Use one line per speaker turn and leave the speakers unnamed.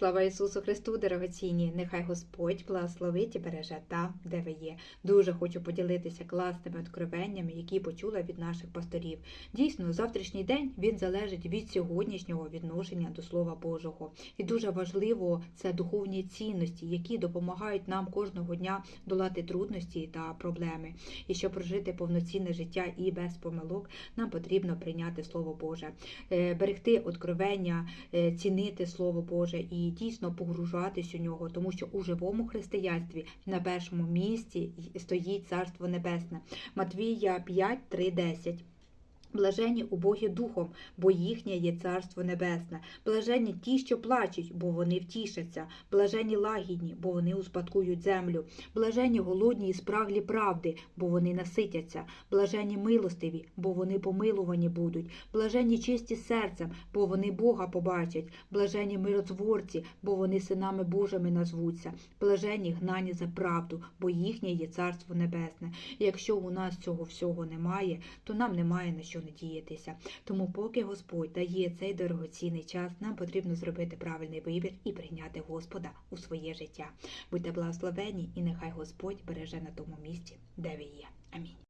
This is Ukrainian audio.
Слава Ісусу Христу, дорогоцінні! Нехай Господь благословить і береже там, де ви є. Дуже хочу поділитися класними откровеннями, які почула від наших пасторів. Дійсно, завтрашній день він залежить від сьогоднішнього відношення до Слова Божого. І дуже важливо це духовні цінності, які допомагають нам кожного дня долати трудності та проблеми. І щоб прожити повноцінне життя і без помилок, нам потрібно прийняти Слово Боже, Е, берегти откровення, е, цінити Слово Боже і дійсно погружатись у нього, тому що у живому християнстві на першому місці стоїть Царство Небесне. Матвія 5, 3, 10. Блажені убогі духом, бо їхнє є царство небесне. Блажені ті, що плачуть, бо вони втішаться. Блажені лагідні, бо вони успадкують землю. Блажені голодні і спраглі правди, бо вони наситяться. Блажені милостиві, бо вони помилувані будуть. Блажені чисті серцем, бо вони Бога побачать. Блажені миротворці, бо вони синами Божими назвуться. Блажені гнані за правду, бо їхнє є царство небесне. Якщо у нас цього всього немає, то нам немає на що надіятися. Тому, поки Господь дає цей дорогоцінний час, нам потрібно зробити правильний вибір і прийняти Господа у своє життя. Будьте благословені, і нехай Господь береже на тому місці, де ви є. Амінь.